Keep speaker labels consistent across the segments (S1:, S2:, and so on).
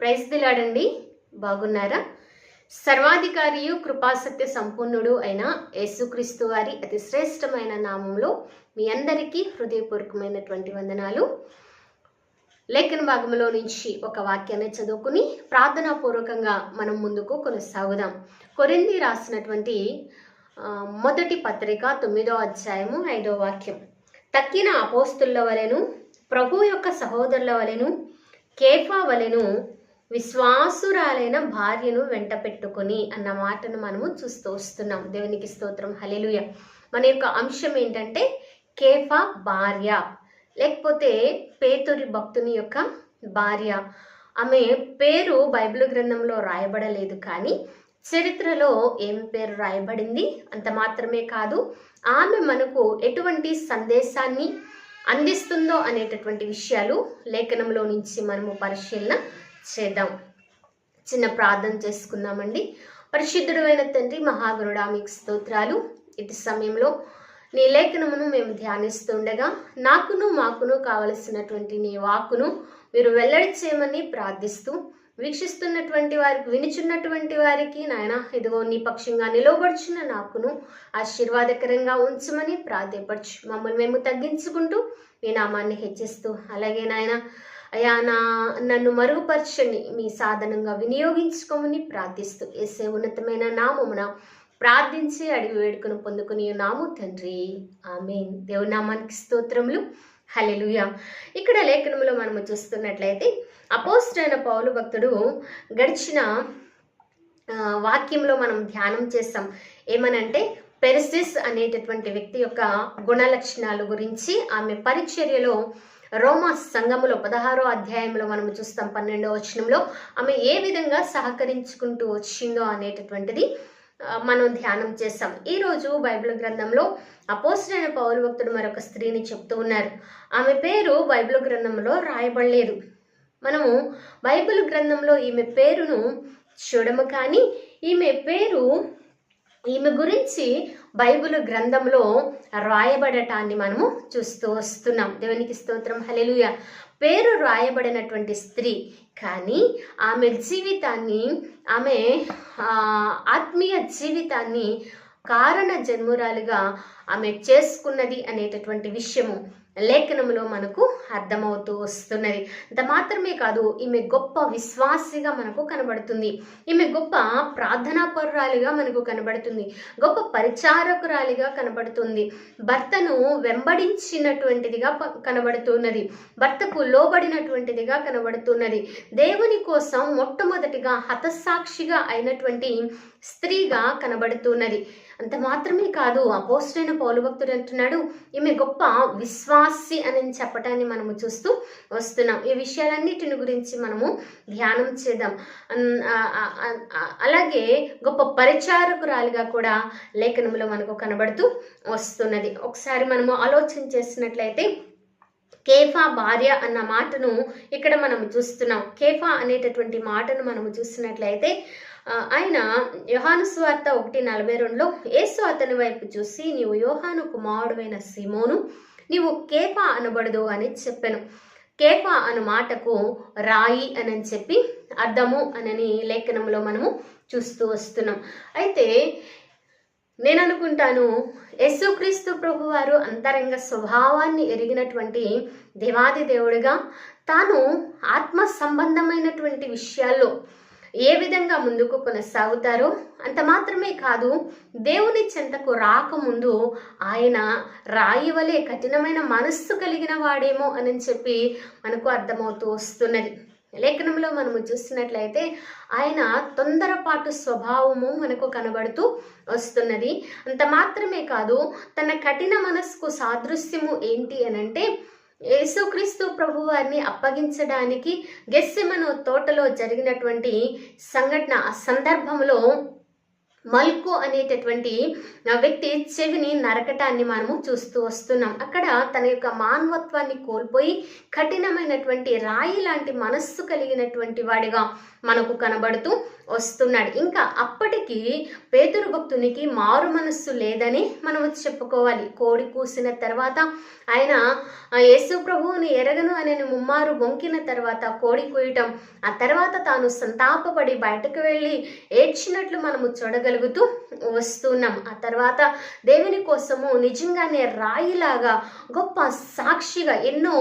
S1: Praise దిలాడండి బాగున్నారా? సర్వాధికారియు కృపాసత్య సంపూర్ణుడు అయిన యేసుక్రీస్తు వారి అతి శ్రేష్టమైన నామంలో మీ అందరికీ హృదయపూర్వకమైనటువంటి వందనాలు. లేఖన భాగంలో నుంచి ఒక వాక్యాన్ని చదువుకుని ప్రార్థనాపూర్వకంగా మనం ముందుకు కొనసాగుదాం. కొరింది రాసినటువంటి మొదటి పత్రిక తొమ్మిదో అధ్యాయము ఐదో వాక్యం. తక్కిన అపోస్తుల వలెను ప్రభు యొక్క సహోదరుల వలెను కేఫా వలెను విశ్వాసురాలైన భార్యను వెంట పెట్టుకొని అన్న మాటను మనము చూస్తూ వస్తున్నాం. దేవునికి స్తోత్రం. హలెలుయ మన యొక్క అంశం ఏంటంటే కేఫా భార్య లేకపోతే పేతురి భక్తుని యొక్క భార్య. ఆమె పేరు బైబిల్ గ్రంథంలో రాయబడలేదు కానీ చరిత్రలో ఏం పేరు రాయబడింది? అంత మాత్రమే కాదు ఆమె మనకు ఎటువంటి సందేశాన్ని అందిస్తుందో అనేటటువంటి విషయాలు లేఖనంలో నుంచి మనము పరిశీలన చేద్దాం. చిన్న ప్రార్థన చేసుకుందామండి. పరిశుద్ధుడమైన తండ్రి మహాగురుడా మీకు స్తోత్రాలు. ఇటు సమయంలో నీ లేఖనమును మేము ధ్యానిస్తుండగా నాకును మాకును కావలసినటువంటి నీ వాక్కును మీరు వెల్లడి చేయమని ప్రార్థిస్తూ వీక్షిస్తున్నటువంటి వారికి వినిచున్నటువంటి వారికి నాయన ఇదిగో నీ పక్షంగా నిలవబడుచున్న నాకును ఆశీర్వాదకరంగా ఉంచమని ప్రార్థపరచు మమ్మల్ని మేము తగ్గించుకుంటూ మీ నామాన్ని హెచ్చిస్తూ అలాగే నాయన అయా నా నన్ను మరుగుపరచని మీ సాధనంగా వినియోగించుకోమని ప్రార్థిస్తూ ఏసే ఉన్నతమైన నామమున ప్రార్థించి అడిగి వేడుకను పొందుకుని నాము తండ్రి. ఆమె దేవునామానికి స్తోత్రములు. హలెలుయ ఇక్కడ లేఖనంలో మనము చూస్తున్నట్లయితే అపోస్టైన పౌలు భక్తుడు గడిచిన వాక్యంలో మనం ధ్యానం చేస్తాం. ఏమనంటే పెరిసిస్ అనేటటువంటి వ్యక్తి యొక్క గుణలక్షణాల గురించి ఆమె పరిచర్యలో రోమా సంఘములో పదహారో అధ్యాయంలో మనం చూస్తాం పన్నెండో వచనంలో. ఆమె ఏ విధంగా సహకరించుకుంటూ వచ్చిందో అనేటటువంటిది మనం ధ్యానం చేస్తాం. ఈరోజు బైబిల్ గ్రంథంలో అపోసరైన పౌరు భక్తుడు మరొక స్త్రీని చెప్తూ ఉన్నారు. ఆమె పేరు బైబిల్ గ్రంథంలో రాయబడలేదు. మనము బైబిల్ గ్రంథంలో ఈమె పేరును చూడము కానీ ఈమె పేరు ఈమె గురించి బైబిల్ గ్రంథంలో రాయబడటాన్ని మనము చూస్తూ వస్తున్నాం. దేవునికి స్తోత్రం. హలెలుయ పేరు రాయబడినటువంటి స్త్రీ కానీ ఆమె జీవితాన్ని ఆమె ఆత్మీయ జీవితాన్ని కారణ జన్మురాలుగా ఆమె చేసుకున్నది అనేటటువంటి విషయము లేఖనములో మనకు అర్థమవుతూ వస్తున్నది. అంత మాత్రమే కాదు ఈమె గొప్ప విశ్వాసిగా మనకు కనబడుతుంది. ఈమె గొప్ప ప్రార్థనాపరురాలిగా మనకు కనబడుతుంది. గొప్ప పరిచారకురాలిగా కనబడుతుంది. భర్తను వెంబడించినటువంటిదిగా కనబడుతున్నది. భర్తకు లోబడినటువంటిదిగా కనబడుతున్నది. దేవుని కోసం మొట్టమొదటిగా హతసాక్షిగా అయినటువంటి స్త్రీగా కనబడుతున్నది. అంత మాత్రమే కాదు అపోస్టైన పౌలు భక్తుడు అంటున్నాడు ఈమె గొప్ప విశ్వాసి అని చెప్పటాన్ని మనము చూస్తూ వస్తున్నాం. ఈ విషయాలన్నిటిని గురించి మనము ధ్యానం చేద్దాం. అలాగే గొప్ప పరిచారకురాలుగా కూడా లేఖనంలో మనకు కనబడుతూ వస్తున్నది. ఒకసారి మనము ఆలోచన చేసినట్లయితే కేఫా భార్య అన్న మాటను ఇక్కడ మనం చూస్తున్నాం. కేఫా అనేటటువంటి మాటను మనము చూసినట్లయితే ఆయన యోహాను స్వార్త ఒకటి నలభై రెండులో యేసు అతని వైపు చూసి నీవు యోహాను కుమారుడైన సిమోను నీవు కేప అనబడదు అని చెప్పాను. కేఫా అను మాటకు రాయి అని చెప్పి అర్థము అనని లేఖనంలో మనము చూస్తూ వస్తున్నాం. అయితే నేను అనుకుంటాను యేసుక్రీస్తు ప్రభు వారు అంతరంగ స్వభావాన్ని ఎరిగినటువంటి దేవాది దేవుడిగా తాను ఆత్మ సంబంధమైనటువంటి విషయాల్లో ఏ విధంగా ముందుకు కొనసాగుతారో అంత మాత్రమే కాదు దేవుని చెంతకు రాకముందు ఆయన రాయి వలె కఠినమైన మనస్సు కలిగిన వాడేమో అని చెప్పి మనకు అర్థమవుతూ వస్తున్నది. లేఖనంలో మనము చూసినట్లయితే ఆయన తొందరపాటు స్వభావము మనకు కనబడుతూ వస్తున్నది. అంత మాత్రమే కాదు తన కఠిన మనస్సుకు సాదృశ్యము ఏంటి అనంటే యేసుక్రీస్తు ప్రభు వారిని అప్పగించడానికి గెస్సెమను తోటలో జరిగినటువంటి సంఘటన సందర్భంలో మల్కు అనేటటువంటి వ్యక్తి చెవిని నరకటాన్ని మనము చూస్తూ వస్తున్నాం. అక్కడ తన యొక్క మానవత్వాన్ని కోల్పోయి కఠినమైనటువంటి రాయి లాంటి మనస్సు కలిగినటువంటి వాడిగా మనకు కనబడుతూ వస్తున్నాడు. ఇంకా అప్పటికి పేతురు భక్తునికి మారు మనస్సు లేదని మనం చెప్పుకోవాలి. కోడి కూసిన తర్వాత ఆయన యేసు ప్రభువుని ఎరగను అనే ముమ్మారు బొంకిన తర్వాత కోడి కూయటం ఆ తర్వాత తాను సంతాపపడి బయటకు వెళ్ళి ఏడ్చినట్లు మనము చూడగలుగుతూ వస్తున్నాం. ఆ తర్వాత దేవుని కోసము నిజంగానే రాయిలాగా గొప్ప సాక్షిగా ఎన్నో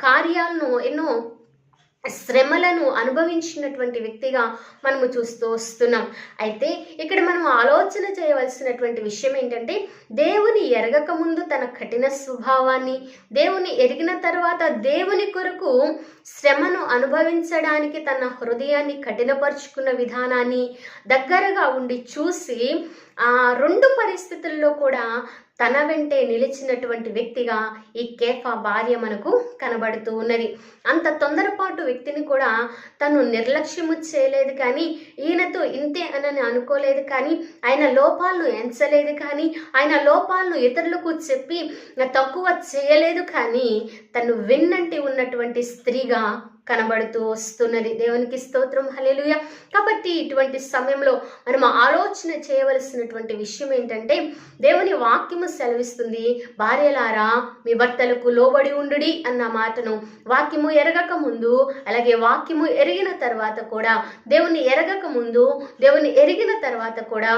S1: కార్యాలను ఎన్నో శ్రమలను అనుభవించినటువంటి వ్యక్తిగా మనము చూస్తూ వస్తున్నాం. అయితే ఇక్కడ మనం ఆలోచన చేయవలసినటువంటి విషయం ఏంటంటే దేవుని ఎరగక ముందు తన కఠిన స్వభావాన్ని దేవుని ఎరిగిన తర్వాత దేవుని కొరకు శ్రమను అనుభవించడానికి తన హృదయాన్ని కఠినపరుచుకున్న విధానాన్ని దగ్గరగా ఉండి చూసి ఆ రెండు పరిస్థితుల్లో కూడా తన వెంటే నిలిచినటువంటి వ్యక్తిగా ఈ కేఫా భార్య మనకు కనబడుతూ ఉన్నది. అంత తొందరపాటు వ్యక్తిని కూడా తను నిర్లక్ష్యము చేయలేదు కానీ ఈయనతో ఇంతే అనని అనుకోలేదు కానీ ఆయన లోపాలను ఎంచలేదు కానీ ఆయన లోపాలను ఇతరులకు చెప్పి తక్కువ చేయలేదు కానీ తను విన్నంటి ఉన్నటువంటి స్త్రీగా కనబడుతూ వస్తున్నది. దేవునికి స్తోత్రం. హలేలుయ కాబట్టి ఇటువంటి సమయంలో మనం ఆలోచన చేయవలసినటువంటి విషయం ఏంటంటే దేవుని వాక్యము సెలవిస్తుంది భార్యలారా మీ భర్తలకు లోబడి ఉండుడి అన్న మాటను వాక్యము ఎరగక ముందు అలాగే వాక్యము ఎరిగిన తర్వాత కూడా దేవుని ఎరగక ముందు దేవుని ఎరిగిన తర్వాత కూడా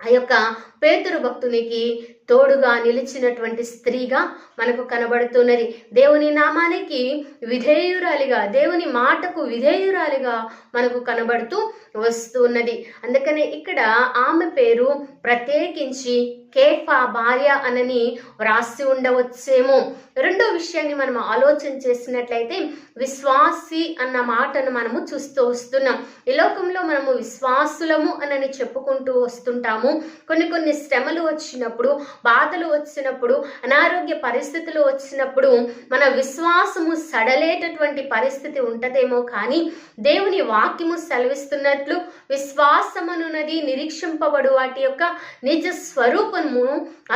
S1: ఆ యొక్క పేతురు భక్తునికి తోడుగా నిలిచినటువంటి స్త్రీగా మనకు కనబడుతున్నది. దేవుని నామానికి విధేయురాలిగా దేవుని మాటకు విధేయురాలిగా మనకు కనబడుతూ వస్తున్నది. అందుకనే ఇక్కడ ఆమె పేరు ప్రత్యేకించి కేఫా భార్య అనని వ్రాసి ఉండవచ్చేమో. రెండో విషయాన్ని మనం ఆలోచన చేసినట్లయితే విశ్వాసి అన్న మాటను మనము చూస్తూ వస్తున్నాం. ఈ లోకంలో మనము విశ్వాసులము అనని చెప్పుకుంటూ వస్తుంటాము. కొన్ని కొన్ని శ్రమలు వచ్చినప్పుడు బాధలు వచ్చినప్పుడు అనారోగ్య పరిస్థితులు వచ్చినప్పుడు మన విశ్వాసము సడలేటటువంటి పరిస్థితి ఉంటదేమో కానీ దేవుని వాక్యము సెలవిస్తున్నట్లు విశ్వాసమనున్నది నిరీక్షింపబడు వాటి యొక్క నిజ స్వరూపము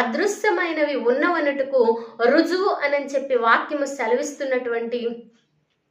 S1: అదృశ్యమైనవి ఉన్నవన్నట్టుకు రుజువు అని చెప్పి వాక్యము సెలవిస్తున్నటువంటి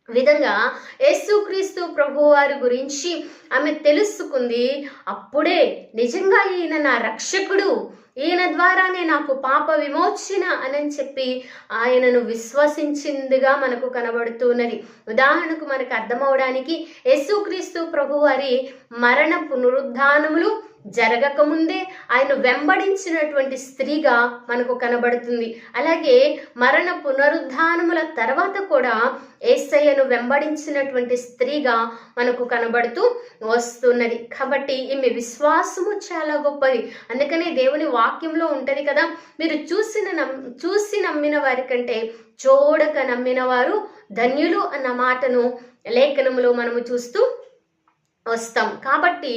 S1: విధంగా యేసుక్రీస్తు ప్రభువారి గురించి ఆమె తెలుసుకుంది అప్పుడే నిజంగా ఈయన నా రక్షకుడు ఈయన ద్వారానే నాకు పాప విమోచన అని చెప్పి ఆయనను విశ్వసించిందిగా మనకు కనబడుతున్నది. ఉదాహరణకు మనకు అర్థమవడానికి యేసుక్రీస్తు ప్రభువారి మరణ పునరుద్ధానములు జరగకముందే ఆయన వెంబడించినటువంటి స్త్రీగా మనకు కనబడుతుంది. అలాగే మరణ పునరుద్ధానముల తర్వాత కూడా ఏసయ్యను వెంబడించినటువంటి స్త్రీగా మనకు కనబడుతూ వస్తున్నది. కాబట్టి ఈమె విశ్వాసము చాలా గొప్పది. అందుకనే దేవుని వాక్యంలో ఉంటుంది కదా మీరు చూసిన నమ్ చూసి నమ్మిన వారి కంటే చూడక నమ్మిన వారు ధన్యులు అన్న మాటను లేఖనములో మనము చూస్తూ వస్తాం. కాబట్టి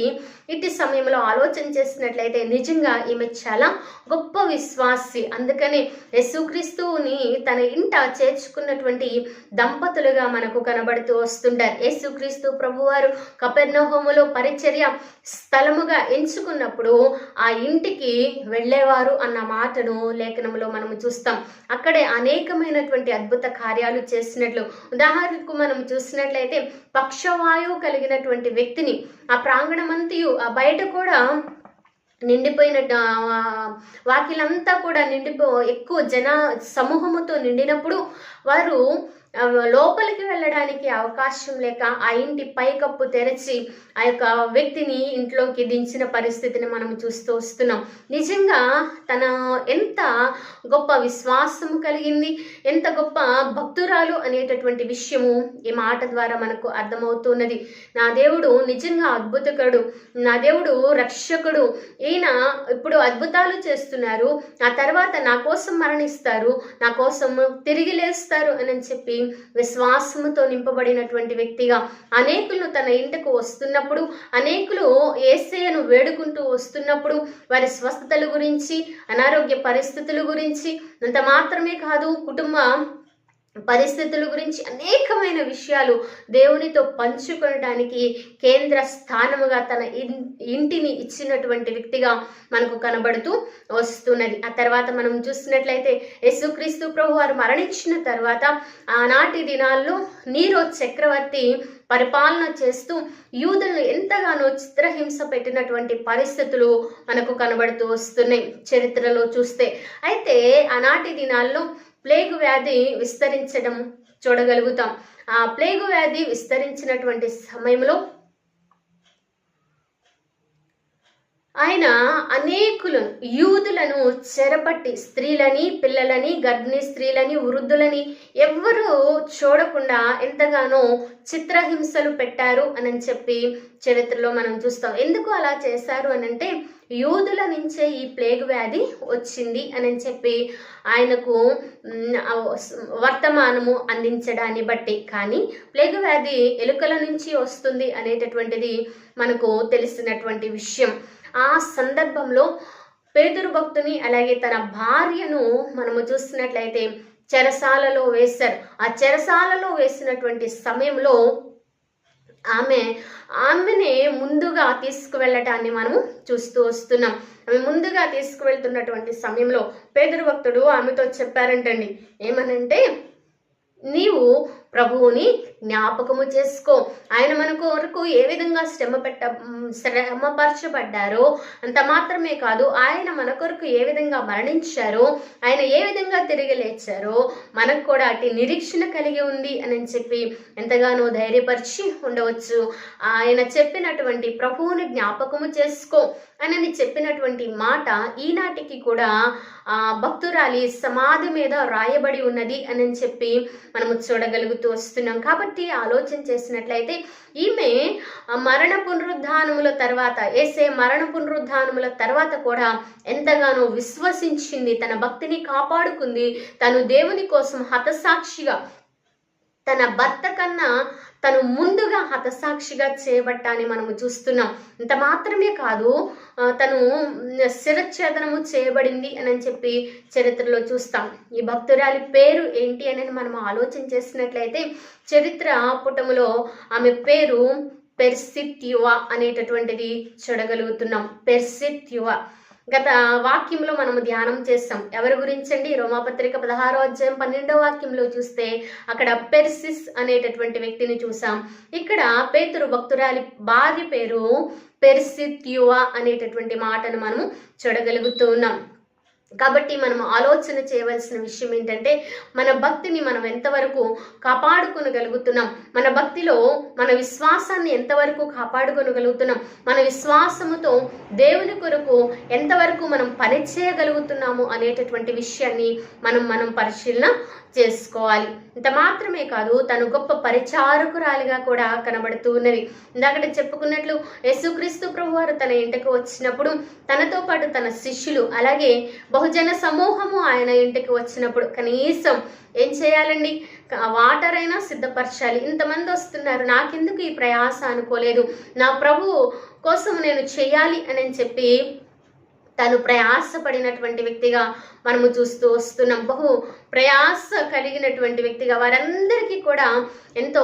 S1: ఇటు సమయంలో ఆలోచన చేసినట్లయితే నిజంగా ఈమె చాలా గొప్ప విశ్వాసి. అందుకని యేసుక్రీస్తుని తన ఇంట చేర్చుకున్నటువంటి దంపతులుగా మనకు కనబడుతూ వస్తుంటారు. యేసుక్రీస్తు ప్రభువారు కపెర్నహోములో పరిచర్య స్థలముగా ఎంచుకున్నప్పుడు ఆ ఇంటికి వెళ్ళేవారు అన్న మాటను లేఖనంలో మనము చూస్తాం. అక్కడే అనేకమైనటువంటి అద్భుత కార్యాలు చేసినట్లు ఉదాహరణకు మనం చూసినట్లయితే పక్షవాయువు కలిగినటువంటి వ్యక్తి శక్తిని ఆ ప్రాంగణమంతయు ఆ బయట కూడా నిండిపోయిన వాకిలంతా కూడా నిండిపో ఎక్కువ జన సమూహముతో నిండినప్పుడు వారు లోపలికి వెళ్ళడానికి అవకాశం లేక ఆ ఇంటి పైకప్పు తెరచి ఆ యొక్క వ్యక్తిని ఇంట్లోకి దించిన పరిస్థితిని మనం చూస్తూ వస్తున్నాం. నిజంగా తన ఎంత గొప్ప విశ్వాసము కలిగింది ఎంత గొప్ప భక్తురాలు అనేటటువంటి విషయము ఈ మాట ద్వారా మనకు అర్థమవుతున్నది. నా దేవుడు నిజంగా అద్భుతకుడు నా దేవుడు రక్షకుడు. ఈయన ఇప్పుడు అద్భుతాలు చేస్తున్నారు ఆ తర్వాత నా కోసం మరణిస్తారు నా కోసం తిరిగి లేస్తారు అని చెప్పి విశ్వాసముతో నింపబడినటువంటి వ్యక్తిగా అనేకులు తన ఇంటకు వస్తున్నప్పుడు అనేకులు ఏసయ్యను వేడుకుంటూ వస్తున్నప్పుడు వారి స్వస్థతల గురించి అనారోగ్య పరిస్థితుల గురించి అంత మాత్రమే కాదు కుటుంబ పరిస్థితుల గురించి అనేకమైన విషయాలు దేవునితో పంచుకోవడానికి కేంద్ర స్థానముగా తన ఇంటిని ఇచ్చినటువంటి వ్యక్తిగా మనకు కనబడుతూ వస్తున్నది. ఆ తర్వాత మనం చూస్తున్నట్లయితే యేసుక్రీస్తు ప్రభు వారు మరణించిన తర్వాత ఆనాటి దినాల్లో నీరో చక్రవర్తి పరిపాలన చేస్తూ యూదులను ఎంతగానో చిత్రహింస పెట్టినటువంటి పరిస్థితులు మనకు కనబడుతూ వస్తున్నాయి చరిత్రలో చూస్తే. అయితే ఆనాటి దినాల్లో ప్లేగు వ్యాధి విస్తరించడం చూడగలుగుతాం. ఆ ప్లేగు వ్యాధి విస్తరించినటువంటి సమయంలో ఆయన అనేకులను యూదులను చెరపట్టి స్త్రీలని పిల్లలని గర్భిణీ స్త్రీలని వృద్ధులని ఎవ్వరూ చూడకుండా ఎంతగానో చిత్రహింసలు పెట్టారు అని చెప్పి చరిత్రలో మనం చూస్తాం. ఎందుకు అలా చేశారు అని అంటే యూదుల నుంచే ఈ ప్లేగ్ వ్యాధి వచ్చింది అని చెప్పి ఆయనకు వర్తమానము అందించడాన్ని బట్టి. కానీ ప్లేగ్ వ్యాధి ఎలుకల నుంచి వస్తుంది అనేటటువంటిది మనకు తెలిసినటువంటి విషయం. ఆ సందర్భంలో పేదరు భక్తుని అలాగే తన భార్యను మనము చూస్తున్నట్లయితే చెరసాలలో వేశారు. ఆ చెరసాలలో వేసినటువంటి సమయంలో ఆమె ఆమెనే ముందుగా తీసుకువెళ్ళటాన్ని మనము చూస్తూ వస్తున్నాం. ఆమె ముందుగా తీసుకువెళ్తున్నటువంటి సమయంలో పేదరు భక్తుడు ఆమెతో చెప్పారంటండి. ఏమనంటే నీవు ప్రభువుని జ్ఞాపకము చేసుకో. ఆయన మన కొరకు ఏ విధంగా శ్రమ పెట్ట శ్రమపరచబడ్డారో అంత మాత్రమే కాదు ఆయన మన కొరకు ఏ విధంగా మరణించారో ఆయన ఏ విధంగా తిరిగి లేచారో మనకు కూడా అటు నిరీక్షణ కలిగి ఉంది అని చెప్పి ఎంతగానో ధైర్యపరిచి ఉండవచ్చు. ఆయన చెప్పినటువంటి ప్రభువుని జ్ఞాపకము చేసుకో అని చెప్పినటువంటి మాట ఈనాటికి కూడా ఆ భక్తురాలి సమాధి మీద రాయబడి ఉన్నది అని చెప్పి మనము చూడగలుగుతాం వస్తున్నాం. కాబట్టి ఆలోచన చేసినట్లయితే ఈమె మరణ పునరుద్ధానముల తర్వాత ఏసే మరణ పునరుద్ధానముల తర్వాత కూడా ఎంతగానో విశ్వసించింది. తన భక్తిని కాపాడుకుంది. తను దేవుని కోసం హతసాక్షిగా తన భర్త కన్నా తను ముందుగా హతసాక్షిగా చేయబట్టాన్ని మనము చూస్తున్నాం. ఇంత మాత్రమే కాదు తను శిరచ్ఛేదనము శిరఛేదనము చేయబడింది అని చెప్పి చరిత్రలో చూస్తాం. ఈ భక్తురాలి పేరు ఏంటి అనేది మనం ఆలోచన చేసినట్లయితే చరిత్ర పుటములో ఆమె పేరు పెర్సిత్యువ అనేటటువంటిది చూడగలుగుతున్నాం. పెర్సిత్యువ. గత వాక్యంలో మనము ధ్యానం చేస్తాం. ఎవరి గురించండి? రోమాపత్రిక పదహారో అధ్యాయం పన్నెండో వాక్యంలో చూస్తే అక్కడ పెర్సిస్ అనేటటువంటి వ్యక్తిని చూసాం. ఇక్కడ పేతురు భక్తురాలి భార్య పేరు పెర్సిత్యువ అనేటటువంటి మాటను మనము చూడగలుగుతూ ఉన్నాం కాబట్టి మనం ఆలోచన చేయవలసిన విషయం ఏంటంటే మన భక్తిని మనం ఎంతవరకు కాపాడుకొనగలుగుతున్నాం? మన భక్తిలో మన విశ్వాసాన్ని ఎంతవరకు కాపాడుకొనగలుగుతున్నాం? మన విశ్వాసముతో దేవుని కొరకు ఎంతవరకు మనం పనిచేయగలుగుతున్నాము అనేటటువంటి విషయాన్ని మనం మనం పరిశీలన చేసుకోవాలి. ఇంత మాత్రమే కాదు తను గొప్ప పరిచారకురాలిగా కూడా కనబడుతూ ఉన్నది. ఇందాకట చెప్పుకున్నట్లు యేసుక్రీస్తు ప్రభువారు తన ఇంటకు వచ్చినప్పుడు తనతో పాటు తన శిష్యులు అలాగే బహుజన సమూహము ఆయన ఇంటికి వచ్చినప్పుడు కనీసం ఏం చేయాలండి? వాటర్ అయినా సిద్ధపరచాలి. ఇంతమంది వస్తున్నారు. నాకెందుకు ఈ ప్రయాస అనుకోలేదు. నా ప్రభు కోసం నేను చేయాలి అని చెప్పి తను ప్రయాసపడినటువంటి వ్యక్తిగా మనము చూస్తూ వస్తున్నాం. బహు ప్రయాస కలిగినటువంటి వ్యక్తిగా వారందరికీ కూడా ఎంతో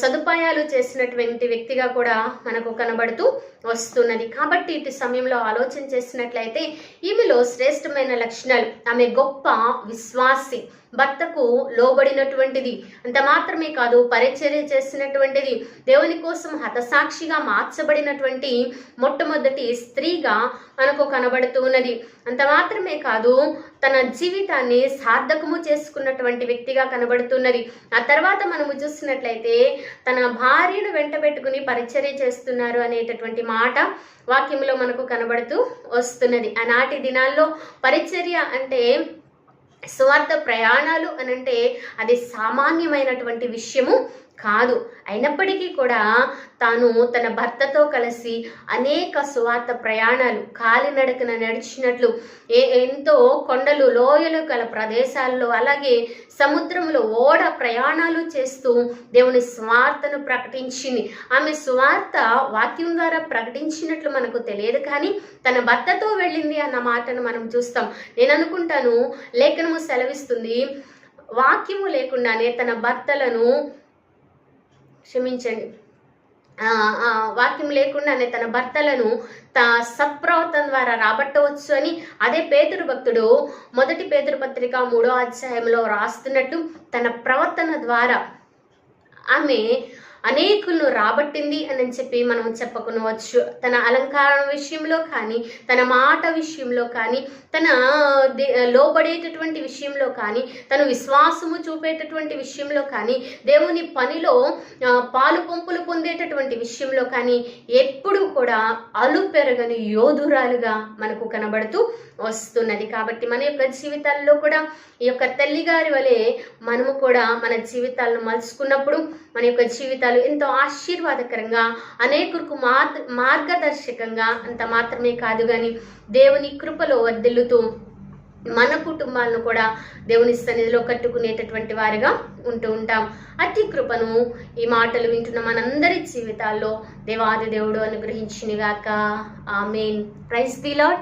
S1: సదుపాయాలు చేసినటువంటి వ్యక్తిగా కూడా మనకు కనబడుతూ వస్తున్నది. కాబట్టి ఇటు సమయంలో ఆలోచన చేసినట్లయితే ఈమెలో శ్రేష్టమైన లక్షణాలు. ఆమె గొప్ప విశ్వాసి భర్తకు లోబడినటువంటిది. అంత మాత్రమే కాదు పరిచర్య చేసినటువంటిది. దేవుని కోసం హతసాక్షిగా మార్చబడినటువంటి మొట్టమొదటి స్త్రీగా మనకు కనబడుతూ ఉన్నది. అంత మాత్రమే కాదు తన జీవితాన్ని సార్థకము చేసుకున్నటువంటి వ్యక్తిగా కనబడుతున్నది. ఆ తర్వాత మనము చూస్తున్నట్లయితే తన భార్యను వెంట పెట్టుకుని పరిచర్య చేస్తున్నారు అనేటటువంటి మాట వాక్యంలో మనకు కనబడుతూ వస్తున్నది. ఆనాటి దినాల్లో పరిచర్య అంటే స్వార్థ ప్రయాణాలు అనంటే అది సామాన్యమైనటువంటి విషయము. కాదు. అయినప్పటికీ కూడా తాను తన భర్తతో కలిసి అనేక సువార్త ప్రయాణాలు కాలినడకన నడిచినట్లు ఏ ఎంతో కొండలు లోయలు గల ప్రదేశాల్లో అలాగే సముద్రంలో ఓడ ప్రయాణాలు చేస్తూ దేవుని స్వార్థను ప్రకటించింది. ఆమె స్వార్థ వాక్యం ద్వారా ప్రకటించినట్లు మనకు తెలియదు కానీ తన భర్తతో వెళ్ళింది అన్న మాటను మనం చూస్తాం. నేను అనుకుంటాను లేఖనము సెలవిస్తుంది వాక్యము లేకుండానే తన భర్తలను క్షమించండి. వాక్యం లేకుండానే తన భర్తలను త సత్ప్రవర్తన ద్వారా రాబట్టవచ్చు అని అదే పేదరు భక్తుడు మొదటి పేదరు పత్రిక మూడో అధ్యాయంలో రాస్తున్నట్టు తన ప్రవర్తన ద్వారా ఆమె అనేకులను రాబట్టింది అని చెప్పి మనం చెప్పుకునవచ్చు. తన అలంకారం విషయంలో కానీ తన మాట విషయంలో కానీ తన దే- లోబడేటటువంటి విషయంలో కానీ తను విశ్వాసము చూపేటటువంటి విషయంలో కానీ దేవుని పనిలో పాలు పంపులు పొందేటటువంటి విషయంలో కానీ ఎప్పుడు కూడా అలు పెరగని యోధురాలుగా మనకు కనబడుతూ వస్తున్నది. కాబట్టి మన యొక్క జీవితాల్లో కూడా ఈ యొక్క తల్లిగారి వలె మనము కూడా మన జీవితాలను మలుచుకున్నప్పుడు మన యొక్క జీవితాలు ఎంతో ఆశీర్వాదకరంగా అనేకులకు మార్ మార్గదర్శకంగా అంత మాత్రమే కాదు కానీ దేవుని కృపలో వర్ధిల్లుతూ మన కుటుంబాలను కూడా దేవుని సన్నిధిలో కట్టుకునేటటువంటి వారిగా ఉంటూ ఉంటాం. అతి కృపను ఈ మాటలు వింటున్న మనందరి జీవితాల్లో దేవాది దేవుడు అనుగ్రహించినగాక. ఆమెన్. Praise the lord